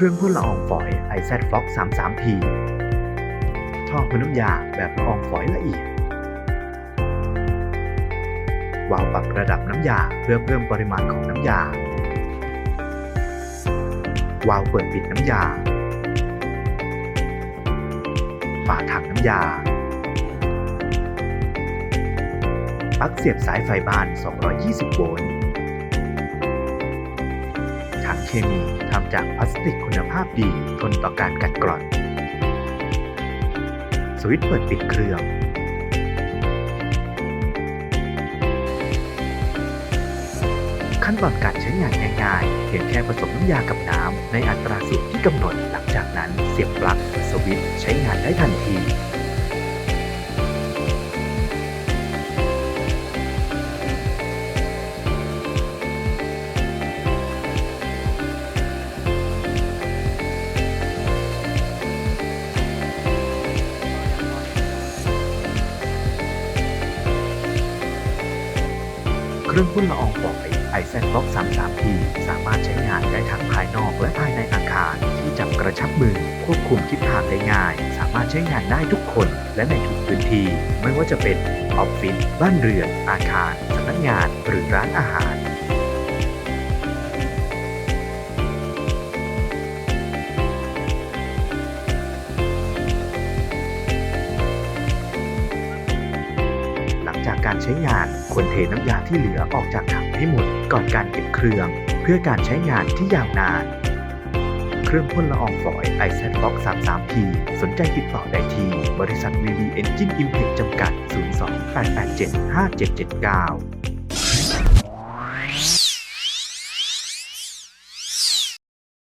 เครื่องพ่นละอองฝอย IZ Fox 33P ท่อพ่นน้ำยาแบบละอองฝอยละเอียด วาล์วปรับระดับน้ำยาเพื่อเพิ่มปริมาณของน้ำยา วาล์วเปิดปิดน้ำยา ฝาถังน้ำยาปลั๊กเสียบสายไฟบ้าน 220 โวลต์ เคมีทำจากพลาสติกคุณภาพดีทนต่อการกัดกร่อน สวิตช์เปิดปิดเครื่อง ขั้นตอนการใช้งานง่ายๆ เพียงแค่ผสมน้ำยากับน้ำในอัตราสูตรที่กำหนด หลังจากนั้นเสียบปลั๊กสวิตช์ใช้งานได้ทันที เครื่องพ่นละอองฝอย i z Box 33P สามารถใช้งานได้ทั้งภายนอกและภายในอาคาร ที่จับกระชับมือควบคุมทิศทางได้ง่าย สามารถใช้งานได้ทุกคนและในทุกพื้นที่ ไม่ว่าจะเป็นออฟฟิศบ้านเรือน อาคารสำนักงานหรือร้านอาหาร จากการใช้งาน ควรเทน้ำยาที่เหลือออกจากถังให้หมดก่อนการเก็บเครื่อง เพื่อการใช้งานที่ยาวนาน เครื่องพ่นละอองฝอย i z Box 33P สนใจติดต่อได้ที่ บริษัท VV Engine Impact จำกัด 028875779